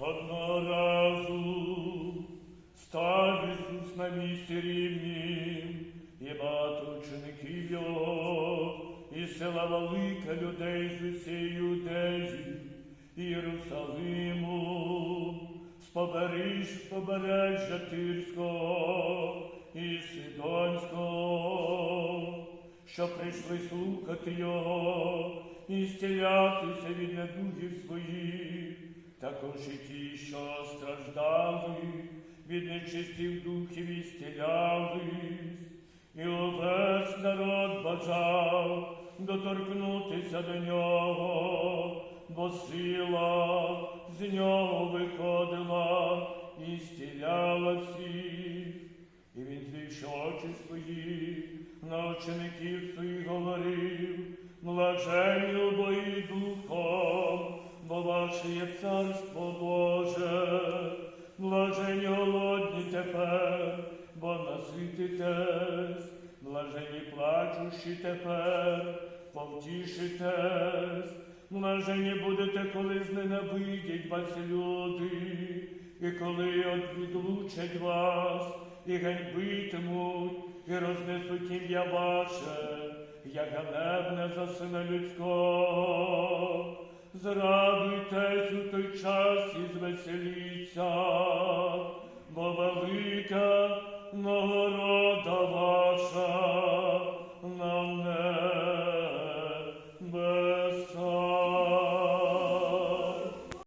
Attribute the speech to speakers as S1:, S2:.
S1: Одного разу став на місці рівнім, і багато і села велика людей з усієї Юдеї, Єрусалиму, з побережжя Тирського що прийшли слухати його і стілятися від недугів своїх, також і ті, що страждали від нечистих духів і стілялись, і увесь народ бажав доторкнутися до нього, бо сила з нього виходила І очі свої, на учеників своїх говорив, блаженні обої духом, бо ваше є царство Боже, блаженні голодні тепер, бо насититесь, блаженні плачущі тепер, повтішитесь, блаженні будете, коли зненавидять вас люди, і коли відлучать вас, і ганьбитимуть, і рознесуть ім'я ваше, як ганебне за сина людського. Зрадуйтесь у той час і звеселіться, бо велика